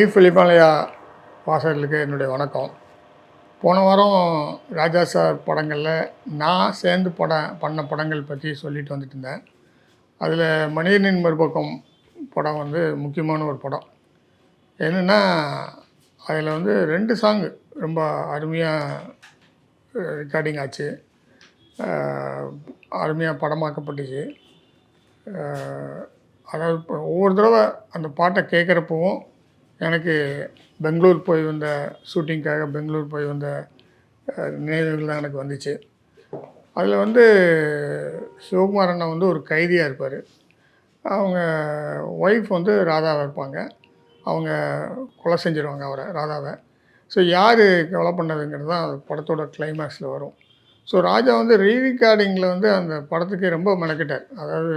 New ஃபிலிமாலயா வாசகர்களுக்கு என்னுடைய வணக்கம். போன வாரம் ராஜா சார் படங்களில் நான் சேர்ந்து படம் பண்ண படங்கள் பற்றி சொல்லிட்டு வந்துட்டு இருந்தேன். அதில் மனிதனின் மறுபக்கம் படம் வந்து முக்கியமான ஒரு படம். என்னென்னா அதில் வந்து ரெண்டு சாங்கு ரொம்ப அருமையாக ரெக்கார்டிங் ஆச்சு. அருமையாக படமாக்கப்பட்டுச்சு. அதாவது ஒவ்வொரு தடவை அந்த பாட்டை கேட்குறப்பவும் எனக்கு பெங்களூர் போய் வந்த ஷூட்டிங்க்காக பெங்களூர் போய் வந்த நினைவுகள் நினைவுகள்லாம் எனக்கு வந்துச்சு. அதில் வந்து சிவகுமார் அண்ணா வந்து ஒரு கைதியாக இருப்பார். அவங்க ஒய்ஃப் வந்து ராதாவை இருப்பாங்க. அவங்க கொலை செஞ்சிருவாங்க அவரை ராதாவை. ஸோ யார் கொலை பண்ணதுங்கிறது தான் படத்தோட கிளைமேக்ஸில் வரும். ஸோ ராஜா வந்து ரீரிகார்டிங்கில் வந்து அந்த படத்துக்கு ரொம்ப மெனக்கிட்டார். அதாவது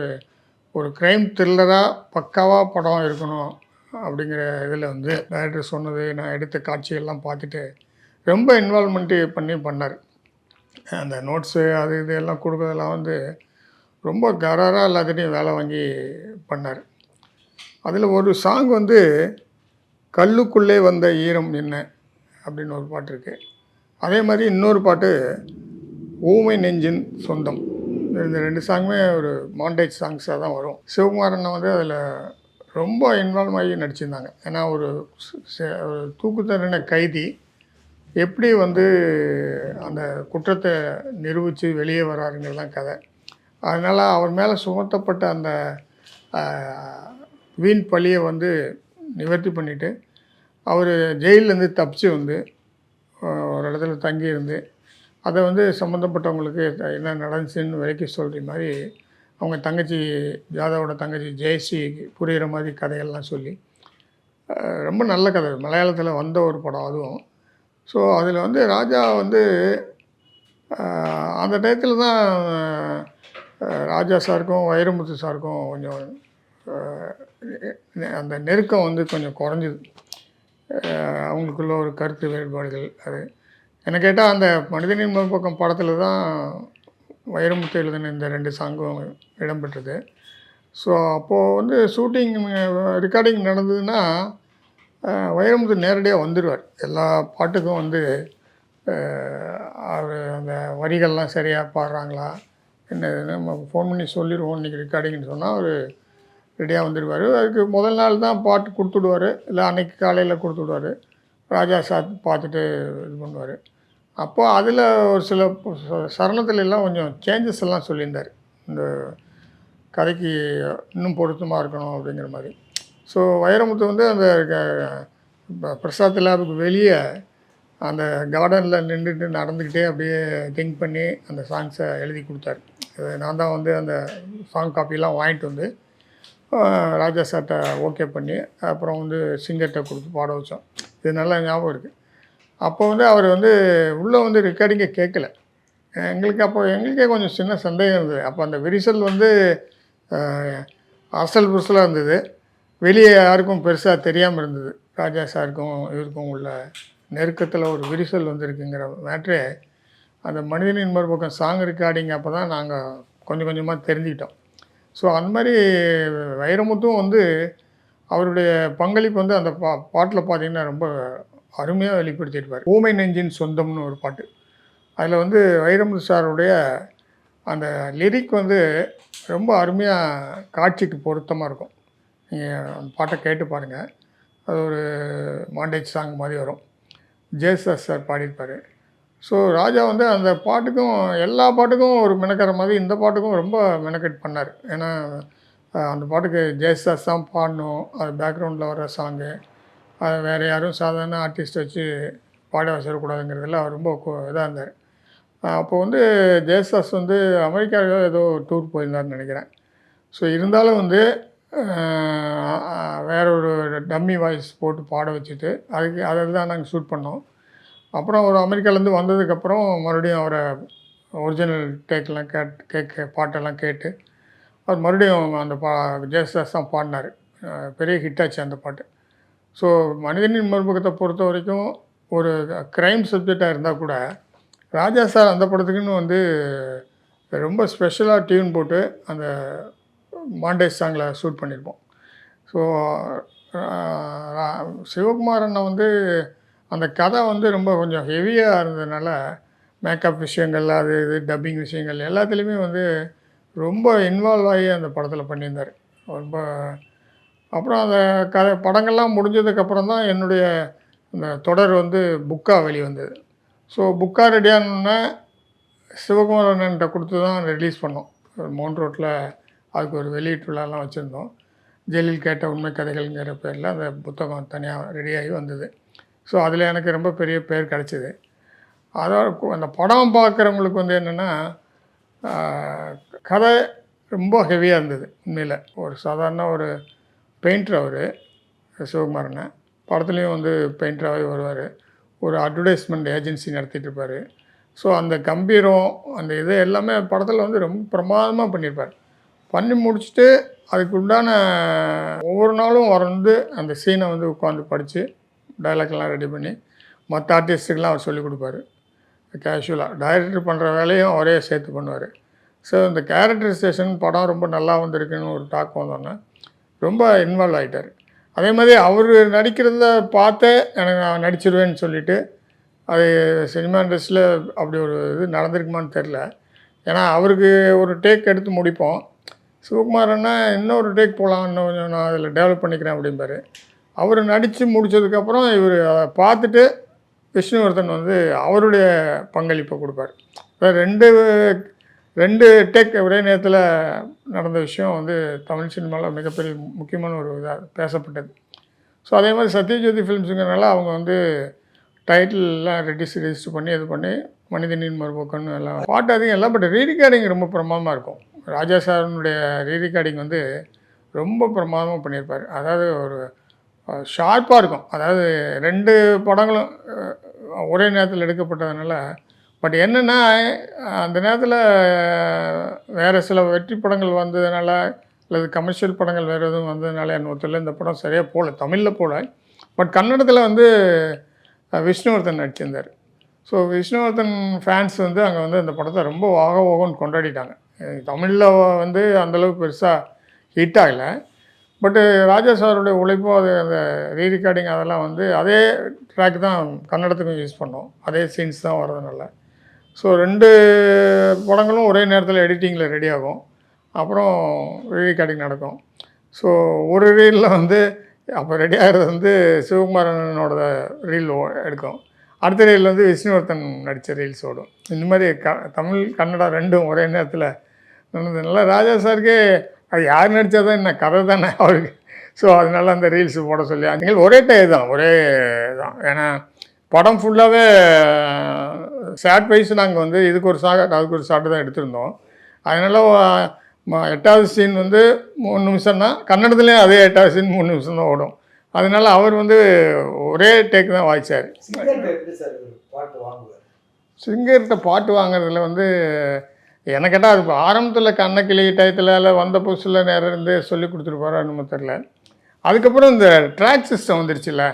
ஒரு க்ரைம் த்ரில்லராக பக்காவாக படம் இருக்கணும் அப்படிங்கிற இதில் வந்து டைரக்டர் சொன்னது நான் எடுத்த காட்சியெல்லாம் பார்த்துட்டு ரொம்ப இன்வால்மெண்ட்டு பண்ணி பண்ணார். அந்த நோட்ஸு அது இது எல்லாம் கொடுக்கறதெல்லாம் வந்து ரொம்ப கராராக எல்லாத்துட்டையும் வேலை வாங்கி பண்ணார். அதில் ஒரு சாங் வந்து கல்லுக்குள்ளே வந்த ஈரம் என்ன? அப்படின்னு ஒரு பாட்டு இருக்குது அதே மாதிரி இன்னொரு பாட்டு ஊமை நெஞ்சின் சொந்தம். இந்த ரெண்டு சாங்குமே ஒரு மாண்டேஜ் சாங்ஸாக தான் வரும். சிவகுமாரன் வந்து அதில் ரொம்ப இன்வால்வ் ஆகி நடிச்சிருந்தாங்க. ஏன்னா ஒரு ச- ஒரு தூக்குத்தரின கைதி எப்படி வந்து அந்த குற்றத்தை நிரூபித்து வெளியே வராருங்கிறது தான் கதை. அதனால் அவர் மேலே சுமத்தப்பட்ட அந்த வீண் பழியை வந்து நிவர்த்தி பண்ணிவிட்டு அவர் ஜெயிலேருந்து தப்பிச்சு வந்து ஒரு இடத்துல தங்கியிருந்து அதை வந்து சம்மந்தப்பட்டவங்களுக்கு என்ன நடந்துச்சுன்னு விளக்கி சொல்கிற மாதிரி அவங்க தங்கச்சி ஜாதவோட தங்கச்சி ஜெயஸ்ரீ புரிகிற மாதிரி கதைகள்லாம் சொல்லி ரொம்ப நல்ல கதை. மலையாளத்தில் வந்த ஒரு படம் அதுவும். ஸோ அதில் வந்து ராஜா வந்து அந்த டயத்தில் தான் ராஜா சாருக்கும் வைரமுத்து சாருக்கும் கொஞ்சம் நெ- அந்த நெருக்கம் வந்து கொஞ்சம் குறைஞ்சிது. அவங்களுக்குள்ள ஒரு கருத்து வேறுபாடுகள் அது. என்ன கேட்டால் அந்த மனிதனின் மறுபக்கம் படத்தில் தான் வைரமுத்து எழுதின இந்த ரெண்டு சாங்கும் இடம்பெற்றது. ஸோ அப்போது வந்து ஷூட்டிங் ரெக்கார்டிங் நடந்ததுன்னா வைரமுத்து நேரடியாக வந்துடுவார் எல்லா பாட்டுக்கும் வந்து அவர் அந்த வரிகள்லாம் சரியாக பாடுறாங்களா என்ன ஏதுன்னு நம்ம ஃபோன் பண்ணி சொல்லிடுவோம் இன்றைக்கி ரெக்கார்டிங்னு சொன்னால் அவர் ரெடியாக வந்துடுவார் அதுக்கு முதல் நாள் தான் பாட்டு கொடுத்துடுவார். இல்லை அன்னைக்கு காலையில் கொடுத்துடுவார். ராஜா சார் பார்த்துட்டு இது பண்ணுவார். அப்போது அதில் ஒரு சில சரணத்துலலாம் சரணத்துல எல்லாம் கொஞ்சம் சேஞ்சஸ் எல்லாம் சொல்லியிருந்தார். இந்த கதைக்கு இன்னும் பொருத்தமாக இருக்கணும் அப்படிங்கிற மாதிரி. ஸோ வைரமுத்து வந்து அந்த க- பிரசாத் லேபுக்கு வெளியே அந்த கார்டனில் நின்றுட்டு நடந்துக்கிட்டே அப்படியே திங்க் பண்ணி அந்த சாங்ஸை எழுதி கொடுத்தாரு. நான் தான் வந்து அந்த சாங் காப்பிலாம் வாங்கிட்டு வந்து ராஜா சார்கிட்ட ஓகே பண்ணி அப்புறம் வந்து சிங்கர்கிட்ட கொடுத்து பாட வச்சோம். இது நல்லா ஞாபகம் இருக்குது அப்போ வந்து அவர் வந்து உள்ளே வந்து ரெக்கார்டிங்கை கேட்கல. எங்களுக்கு அப்போ எங்களுக்கே கொஞ்சம் சின்ன சந்தேகம் இருந்தது. அப்போ அந்த விரிசல் வந்து அசல் புரிசலாக இருந்தது. வெளியே யாருக்கும் பெருசாக தெரியாமல் இருந்தது. ராஜா சாருக்கும் இவருக்கும் உள்ள நெருக்கத்தில் ஒரு விரிசல் வந்திருக்குங்கிற மேட்ரே அந்த மனிதனின் மறுபக்கம் சாங் ரெக்கார்டிங் அப்போ தான் நாங்கள் கொஞ்சம் கொஞ்சமாக தெரிஞ்சுக்கிட்டோம். ஸோ அந்த மாதிரி வைரமுத்தும் வந்து அவருடைய பங்களிப்பு வந்து அந்த பா பாட்டில் பார்த்திங்கன்னா ரொம்ப அருமையாக வெளிப்படுத்தியிருப்பார். ஊமை நெஞ்சின் சொந்தம்னு ஒரு பாட்டு. அதில் வந்து வைரமுத்து சாருடைய அந்த லிரிக் வந்து ரொம்ப அருமையாக காட்சிக்கு பொருத்தமாக இருக்கும். நீங்கள் அந்த பாட்டை கேட்டு பாருங்கள் அது ஒரு மாண்டேஜ் சாங் மாதிரி வரும். ஜேசஸ் சார் பாடியிருப்பார். ஸோ ராஜா வந்து அந்த பாட்டுக்கும் எல்லா பாட்டுக்கும் ஒரு மெனக்கிற மாதிரி இந்த பாட்டுக்கும் ரொம்ப மெனக்கெட் பண்ணார். ஏன்னா அந்த பாட்டுக்கு ஜெயசாஸ் தான் பாடணும். அது பேக்ரவுண்டில் வர சாங்கு வேறு யாரும் சாதாரண ஆர்டிஸ்ட் வச்சு பாட வச்சிடக்கூடாதுங்கிறதுல அவர் ரொம்ப இதாக இருந்தார். அப்போ வந்து ஜெயசாஸ் வந்து அமெரிக்காவில் ஏதோ டூர் போயிருந்தாருன்னு நினைக்கிறேன். ஸோ இருந்தாலும் வந்து வேற ஒரு டம்மி வாய்ஸ் போட்டு பாட வச்சுட்டு அதுக்கு அதை தான் நாங்கள் ஷூட் பண்ணோம். அப்புறம் ஒரு அமெரிக்காலேருந்து வந்ததுக்கப்புறம் மறுபடியும் அவரை ஒரிஜினல் டேக்கெலாம் கேட் கேட்க பாட்டெல்லாம் கேட்டு அவர் மறுபடியும் அந்த பா ஜெயசுதாஸ் தான் பாடினார். பெரிய ஹிட் ஆச்சு அந்த பாட்டு. ஸோ மனிதனின் மறுமுகத்தை பொறுத்த வரைக்கும் ஒரு க்ரைம் சப்ஜெக்டாக இருந்தால் கூட ராஜா சார் அந்த படத்துக்குன்னு வந்து ரொம்ப ஸ்பெஷலாக டியூன் போட்டு அந்த மாண்டேஜ் சாங்கில் ஷூட் பண்ணியிருப்போம் ஸோ சிவகுமார் அண்ணன் வந்து அந்த கதை வந்து ரொம்ப கொஞ்சம் ஹெவியாக இருந்ததுனால மேக்கப் விஷயங்கள் அது இது டப்பிங் விஷயங்கள் எல்லாத்துலேயுமே வந்து ரொம்ப இன்வால்வ் ஆகி அந்த படத்தில் பண்ணியிருந்தார். ரொம்ப அப்புறம் அந்த கதை படங்கள்லாம் முடிஞ்சதுக்கப்புறம் தான் என்னுடைய இந்த தொடர் வந்து புக்காக வெளிவந்தது. ஸோ புக்காக ரெடியானோடனே சிவகுமாரன்கிட்ட கொடுத்து தான் ரிலீஸ் பண்ணோம். மவுண்ட் ரோட்டில் அதுக்கு ஒரு வெளியீட்டு விழாலாம் வச்சுருந்தோம். ஜெயலலில் கேட்ட உண்மை கதைகள்ங்கிற பேரில் அந்த புத்தகம் தனியாக ரெடியாகி வந்தது. ஸோ அதில் எனக்கு ரொம்ப பெரிய பேர் கிடச்சிது. அதோட அந்த படம் பார்க்குறவங்களுக்கு வந்து என்னென்னா கதை ரொம்ப ஹெவியாக இருந்தது உண்மையில். ஒரு சாதாரண ஒரு பெயிண்டர் அவர் சிவகுமாரனை. படத்துலேயும் வந்து பெயிண்டராகவே வருவார். ஒரு அட்வர்டைஸ்மெண்ட் ஏஜென்சி நடத்திட்டு இருப்பார். ஸோ அந்த கம்பீரம் அந்த இது எல்லாமே படத்தில் வந்து ரொம்ப பிரமாதமாக பண்ணியிருப்பார் பண்ணி முடிச்சுட்டு அதுக்கு உண்டான ஒவ்வொரு நாளும் வந்து அந்த சீனை வந்து உட்காந்து படித்து டைலாக்லாம் ரெடி பண்ணி மற்ற ஆர்டிஸ்ட்டுக்கெலாம் அவர் சொல்லிக் கொடுப்பாரு. கேஷுவலாக டைரக்டர் பண்ணுற வேலையும் அவரே சேர்த்து பண்ணுவார். ஸோ இந்த கேரக்டரைசேஷன் படம் ரொம்ப நல்லா வந்திருக்குன்னு ஒரு டாக் வந்தோன்னே ரொம்ப இன்வால்வ் ஆகிட்டார் அதே மாதிரி அவர் நடிக்கிறத பார்த்து எனக்கு நான் நடிச்சிருவேன்னு சொல்லிட்டு அது சினிமா இண்டஸ்ட்ரியில் அப்படி ஒரு இது நடந்திருக்குமான்னு தெரில ஏன்னா அவருக்கு ஒரு டேக் எடுத்து முடிப்போம். சிவகுமாரன்னா இன்னொரு டேக் போகலாம் இன்னும் கொஞ்சம் நான் அதில் டெவலப் பண்ணிக்கிறேன் அப்படிம்பாரு. அவர் நடித்து முடித்ததுக்கப்புறம் இவர் அதை பார்த்துட்டு விஷ்ணுவர்தன் வந்து அவருடைய பங்களிப்பை கொடுப்பார். ரெண்டு ரெண்டு டேக் ஒரே நேரத்தில் நடந்த விஷயம் வந்து தமிழ் சினிமாவில் மிகப்பெரிய முக்கியமான ஒரு இதாக பேசப்பட்டது. ஸோ அதே மாதிரி சத்யஜோதி ஃபிலிம்ஸுங்கிறனால அவங்க வந்து டைட்டில்லாம் ரெடிஸ் ரெஜிஸ்டர் பண்ணி இது பண்ணி மனிதனின் மறுபக்கம்னு எல்லாம் பாட்டு அதிகம் இல்லை பட் ரீரிகார்டிங் ரொம்ப பிரமாதமாக இருக்கும். ராஜா சாரனுடைய ரீரிகார்டிங் வந்து ரொம்ப பிரமாதமாக பண்ணியிருப்பார். அதாவது ஒரு ஷார்ப்பாக இருக்கும். அதாவது ரெண்டு படங்களும் ஒரே நேரத்தில் எடுக்கப்பட்டதுனால பட் என்னென்னா அந்த நேரத்தில் வேறு சில வெற்றி படங்கள் வந்ததுனால அல்லது கமர்ஷியல் படங்கள் வேறு எதுவும் வந்ததுனால என்ன தெரியல இந்த படம் சரியாக போகல தமிழில் போகல பட் கன்னடத்தில் வந்து விஷ்ணுவர்தன் நடிச்சிருந்தார். ஸோ விஷ்ணுவர்தன் ஃபேன்ஸ் வந்து அங்கே வந்து அந்த படத்தை ரொம்ப ஓக ஓகோன்னு கொண்டாடிட்டாங்க. தமிழில் வந்து அந்தளவுக்கு பெருசாக ஹிட் ஆகலை. பட்டு ராஜா சாருடைய உழைப்பும் அது அந்த ரீரெக்கார்டிங் அதெல்லாம் வந்து அதே ட்ராக் தான் கன்னடத்துக்கும் யூஸ் பண்ணோம். அதே சீன்ஸ் தான் வரதுனால ஸோ ரெண்டு படங்களும் ஒரே நேரத்தில் எடிட்டிங்கில் ரெடி ஆகும். அப்புறம் ரீகார்டிங் நடக்கும். ஸோ ஒரு ரீலில் வந்து அப்போ ரெடி ஆகிறது வந்து சிவகுமாரனோட ரீல் எடுக்கும். அடுத்த ரீல் வந்து விஷ்ணுவர்தன் நடித்த ரீல்ஸ் ஓடும். இந்த மாதிரி க தமிழ் கன்னடா ரெண்டும் ஒரே நேரத்தில் நடந்ததுனால ராஜா சாருக்கே அது யார் நடித்தா தான் என்ன கதை தானே அவருக்கு. ஸோ அதனால அந்த ரீல்ஸ் போட சொல்லி நீங்கள் ஒரே டே தான் ஒரே தான் ஏன்னா படம் ஃபுல்லாகவே ஷார்ட் வைஸ் நாங்கள் வந்து இதுக்கு ஒரு ஷாட் அதுக்கு ஒரு ஷாட்டு தான் எடுத்திருந்தோம். அதனால் எட்டாவது சீன் வந்து மூணு நிமிஷம்னா கன்னடத்துலேயும் அதே எட்டாவது சீன் மூணு நிமிஷம் தான் ஓடும். அதனால அவர் வந்து ஒரே டேக் தான் வாய்ச்சார். சிங்கர்கிட்ட பாட்டு வாங்குவார்? சிங்கர்கிட்ட பாட்டு வாங்குறதுல வந்து எனக்கு கேட்டால் அது ஆரம்பத்தில் கண்ணக்கிளி டயத்தில் வந்த புதுசில் நேரம் இருந்து சொல்லி கொடுத்துருப்பாரோ என்னமோ தெரில அதுக்கப்புறம் இந்த ட்ராக் சிஸ்டம் வந்துருச்சுல்ல.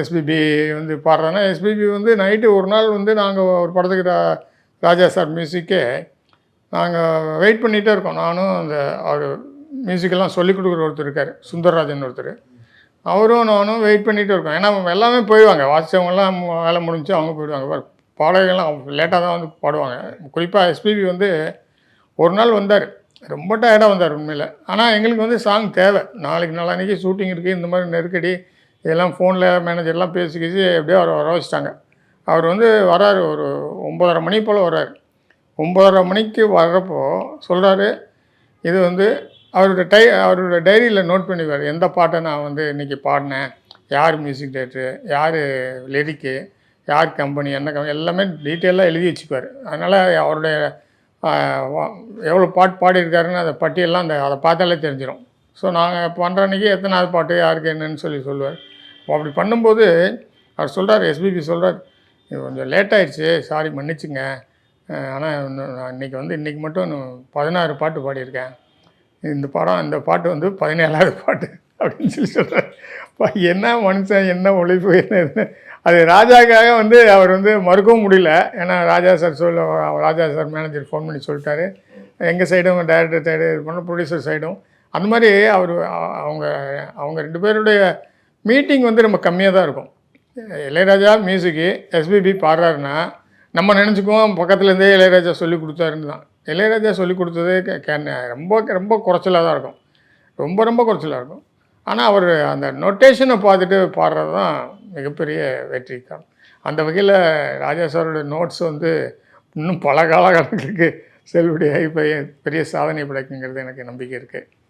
எஸ்பிபி வந்து பாடுறேன்னா எஸ்பிபி வந்து நைட்டு ஒரு நாள் வந்து நாங்கள் ஒரு படத்துக்கு ரா- ராஜா சார் மியூசிக்கே நாங்கள் வெயிட் பண்ணிகிட்டே இருக்கோம். நானும் அந்த அவர் மியூசிக்கெல்லாம் சொல்லிக் கொடுக்குற ஒருத்தர் இருக்கார் சுந்தரராஜன் ஒருத்தர். அவரும் நானும் வெயிட் பண்ணிகிட்டு இருக்கோம். ஏன்னா எல்லாமே போயிடுவாங்க. வாசித்தவங்கலாம் வேலை முடிஞ்சு அவங்க போயிடுவாங்க. பாரு, பாடகர்கள்லாம் லேட்டாக தான் வந்து பாடுவாங்க. குறிப்பாக எஸ்பிபி வந்து ஒரு நாள் வந்தார். ரொம்ப டயர்டாக வந்தார் உண்மையில். ஆனால் எங்களுக்கு வந்து சாங் தேவை. நாளைக்கு நாளான்னைக்கு ஷூட்டிங் இருக்குது இந்த மாதிரி நெருக்கடி இதெல்லாம் ஃபோனில் மேனேஜர்லாம் பேசிக்கிச்சு பேசி எப்படியோ அவரை வர வச்சிட்டாங்க. அவர் வந்து வராரு ஒரு ஒம்பதரை மணி போல் வர்றாரு ஒம்பதரை மணிக்கு வர்றப்போ சொல்கிறாரு இது வந்து அவரோட டை அவரோட டைரியில் நோட் பண்ணிப்பார் எந்த பாட்டை நான் வந்து இன்றைக்கி பாடினேன் யார் மியூசிக் டைரக்டரு யார் லிரிக்கு யார் கம்பெனி என்ன கம்பெனி எல்லாமே டீட்டெயிலாக எழுதி வச்சுப்பார் அதனால் அவருடைய எவ்வளோ பாட்டு பாடியிருக்காருன்னு அதை பட்டியெல்லாம் அந்த அதை பார்த்தாலே தெரிஞ்சிடும் ஸோ நாங்கள் பண்ணுற அன்றைக்கி எத்தனாவது பாட்டு யாருக்கு என்னன்னு சொல்லி சொல்லுவார். அப்படி பண்ணும்போது அவர் சொல்கிறார் எஸ்பிபி சொல்கிறார் இது கொஞ்சம் லேட் ஆயிடுச்சு சாரி மன்னிச்சுங்க. ஆனால் நான் இன்றைக்கி வந்து இன்றைக்கி மட்டும் பதினாறு பாட்டு பாடியிருக்கேன். இந்த படம் இந்த பாட்டு வந்து பதினேழாவது பாட்டு. அப்படின்னு சொல்லி சொல்கிறார் என்ன மனுஷன் என்ன உழைப்பு என்ன அது ராஜாக்காக வந்து அவர் வந்து மறுக்கவும் முடியல. ஏன்னா ராஜா சார் சொல்ல ராஜா சார் மேனேஜர் ஃபோன் பண்ணி சொல்லிட்டாரு. எங்கள் சைடும் டைரக்டர் சைடு இது பண்ண ப்ரொடியூசர் சைடும் அந்த மாதிரி அவர் அவங்க அவங்க ரெண்டு பேருடைய மீட்டிங் வந்து ரொம்ப கம்மியாக தான் இருக்கும். இளையராஜா மியூசிக்கு எஸ்பிபி பாடுறாருன்னா நம்ம நினச்சிக்குவோம் பக்கத்துலேருந்தே இளையராஜா சொல்லி கொடுத்தாருன்னு தான். இளையராஜா சொல்லி கொடுத்ததே ரொம்ப ரொம்ப குறைச்சலாக தான் இருக்கும். ரொம்ப ரொம்ப குறைச்சலாக இருக்கும். ஆனால் அவர் அந்த நொட்டேஷனை பார்த்துட்டு பாடுறது தான் மிகப்பெரிய வெற்றி காரணம். அந்த வகையில் ராஜா சாரோட நோட்ஸ் வந்து இன்னும் பல காலகட்டங்களுக்கு செல்லுடைய பெரிய பெரிய சாதனை படைக்குங்கிறது எனக்கு நம்பிக்கை இருக்குது